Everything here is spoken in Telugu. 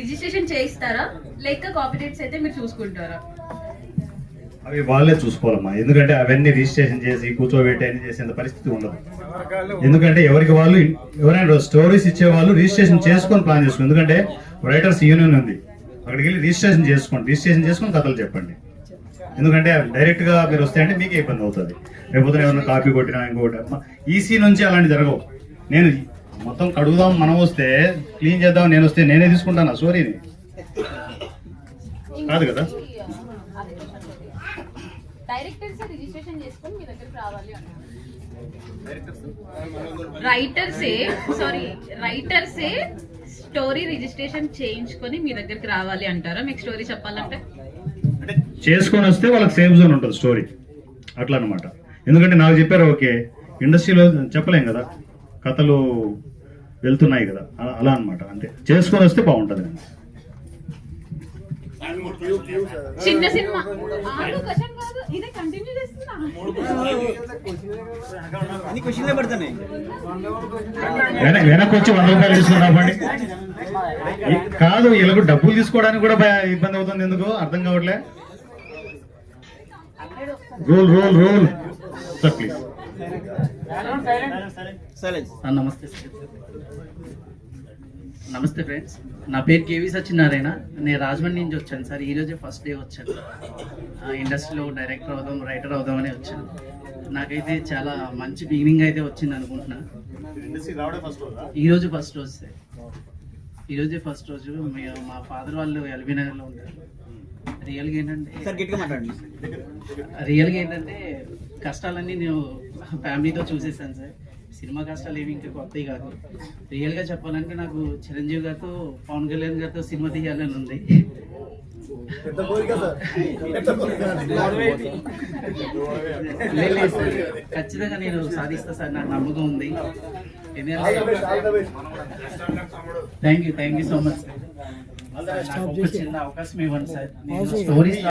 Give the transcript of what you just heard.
రిజిస్ట్రేషన్ చేయిస్తారా? లేక కాపీ అయితే మీరు చూసుకుంటారా? అవి వాళ్ళే చూసుకోవాలమ్మా. ఎందుకంటే అవన్నీ రిజిస్ట్రేషన్ చేసి కూర్చోబెట్టి అన్ని చేసేంత పరిస్థితి ఉండదు. ఎందుకంటే ఎవరికి వాళ్ళు ఎవరైనా స్టోరీస్ ఇచ్చే వాళ్ళు రిజిస్ట్రేషన్ చేసుకొని ప్లాన్ చేసుకోండి ఎందుకంటే రైటర్స్ యూనియన్ ఉంది. అక్కడికి వెళ్ళి రిజిస్ట్రేషన్ చేసుకోండి. రిజిస్ట్రేషన్ చేసుకొని కథలు చెప్పండి. ఎందుకంటే డైరెక్ట్గా మీరు వస్తే అంటే మీకే ఇబ్బంది అవుతుంది. రేపు ఎవరైనా కాపీ కొట్టినా ఇంకోటి ఈసీ నుంచి అలాంటి జరగవు. నేను మొత్తం కడుగుదాం మనం వస్తే క్లీన్ చేద్దాం నేను వస్తే నేనే తీసుకుంటాను ఆ స్టోరీని కాదు కదా? డైరెక్టర్స్ రిజిస్ట్రేషన్ చేసుకొని మీ దగ్గరికి రావాలి రైటర్సే సారీ రైటర్సే స్టోరీ రిజిస్ట్రేషన్ చేయించుకొని మీ దగ్గరికి రావాలి అంటారా? మీకు స్టోరీ చెప్పాలంటే? అంటే చేసుకొని వస్తే వాళ్ళకి సేఫ్ జోన్ ఉంటుంది స్టోరీ అట్లా అనమాట ఎందుకంటే నాకు చెప్పారు ఓకే ఇండస్ట్రీలో చెప్పలేం కదా. కథలు వెళ్తున్నాయి కదా. అలా- అనమాట అంటే చేసుకొని వస్తే బాగుంటుంది చిన్న సినిమా. ఆగు, క్వశ్చన్ కాదు. ఇదే కంటిన్యూ చేస్తున్నా. అన్ని క్వశ్చన్లే పడుతున్నాయి వెనక వెనక్కి వచ్చి వంద రూపాయలు తీసుకున్నామండి కాదు వీళ్ళకు డబ్బులు తీసుకోవడానికి కూడా ఇబ్బంది అవుతుంది ఎందుకు? అర్థం కావట్లే. Rule rule rule. Sir please. నమస్తే సార్. నమస్తే ఫ్రెండ్స్. నా పేరు కేవీ సత్యనారాయణ. నేను రాజమండ్రి నుంచి వచ్చాను సార్. ఈ రోజే ఫస్ట్ డే వచ్చాను. ఆ, ఇండస్ట్రీలో డైరెక్టర్ అవుదాం రైటర్ అవుదామని వచ్చాను. నాకైతే చాలా మంచి బిగినింగ్ అయితే వచ్చింది అనుకుంటున్నా. ఈ రోజు ఫస్ట్ రోజు సార్. ఈ రోజే ఫస్ట్ రోజు మే- మా ఫాదర్ వాళ్ళు ఎల్బీ నగర్లో ఉంటారు. రియల్గా ఏంటంటే రియల్గా ఏంటంటే కష్టాలన్నీ నేను ఫ్యామిలీతో చూసేసాను సార్. సినిమా కష్టాలు ఏమి ఇంకా కొత్తవి కాదు. రియల్గా చెప్పాలంటే నాకు చిరంజీవి గారితో పవన్ కళ్యాణ్ గారితో సినిమా తీయాలని ఉంది. ఖచ్చితంగా నేను సాధిస్తా సార్. నాకు నమ్మకం ఉంది. Thank you thank you so much sir చిన్న అవకాశం ఇవ్వండి సార్ నేను స్టోరీస్